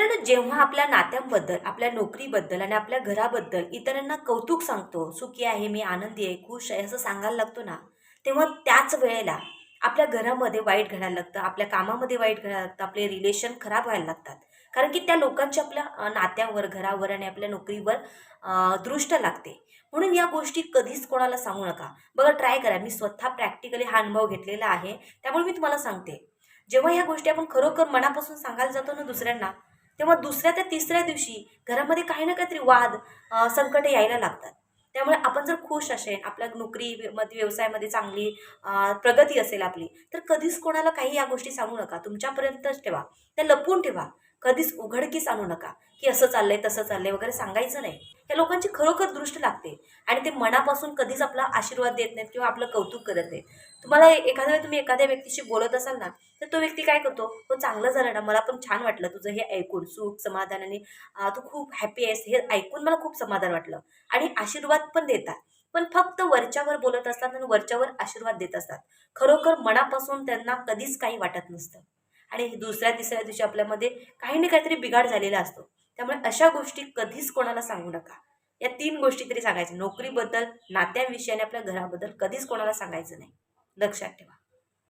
मित्रांनो जेव्हा आपल्या नात्यांबद्दल आपल्या नोकरीबद्दल आणि आपल्या घराबद्दल इतरांना कौतुक सांगतो सुखी आहे मी आनंदी आहे खुश आहे असं सांगायला लागतो ना तेव्हा त्याच वेळेला आपल्या घरामध्ये वाईट घडायला लागतं आपल्या कामामध्ये वाईट घडायला लागतं आपले रिलेशन खराब व्हायला लागतात. कारण की त्या लोकांची आपल्या नात्यावर घरावर आणि आपल्या नोकरीवर दृष्ट लागते. म्हणून या गोष्टी कधीच कोणाला सांगू नका. बघा ट्राय करा. मी स्वतः प्रॅक्टिकली हा अनुभव घेतलेला आहे. त्यामुळे मी तुम्हाला सांगते. जेव्हा ह्या गोष्टी आपण खरोखर मनापासून सांगायला जातो ना दुसऱ्यांना तेव्हा दुसऱ्या त्या तिसऱ्या दिवशी घरामध्ये काही ना काहीतरी वाद संकट यायला लागतात. त्यामुळे आपण जर खुश असेल आपल्या नोकरी मध्ये व्यवसायामध्ये चांगली प्रगती असेल आपली तर कधीच कोणाला काही या गोष्टी सांगू नका. तुमच्यापर्यंतच ठेवा. त्या लपवून ठेवा. कधीच उघडकीस आणू नका. की असं चाललंय तसं चाललंय वगैरे सांगायचं नाही. या लोकांची खरोखर दृष्ट लागते. आणि ते मनापासून कधीच आपला आशीर्वाद देत नाहीत किंवा आपलं कौतुक करत नाहीत. तुम्हाला एखाद्या वेळी तुम्ही एखाद्या व्यक्तीशी बोलत असाल ना तर तो व्यक्ती काय करतो? तो चांगलं झालं ना मला पण छान वाटलं तुझं हे ऐकून सुख समाधान आणि तू खूप हॅपी आहेस हे ऐकून मला खूप समाधान वाटलं. आणि आशीर्वाद पण देतात. पण फक्त वरच्यावर बोलत असतात आणि वरच्यावर आशीर्वाद देत असतात. खरोखर मनापासून त्यांना कधीच काही वाटत नसतं. आणि दुसऱ्या तिसऱ्या दिवशी आपल्यामध्ये काही ना काहीतरी बिघाड झालेला असतो. त्यामुळे अशा गोष्टी कधीच कोणाला सांगू नका. या तीन गोष्टी तरी सांगायच्या. नोकरीबद्दल नात्याविषयी आणि आपल्या घराबद्दल कधीच कोणाला सांगायचं नाही. लक्षात ठेवा.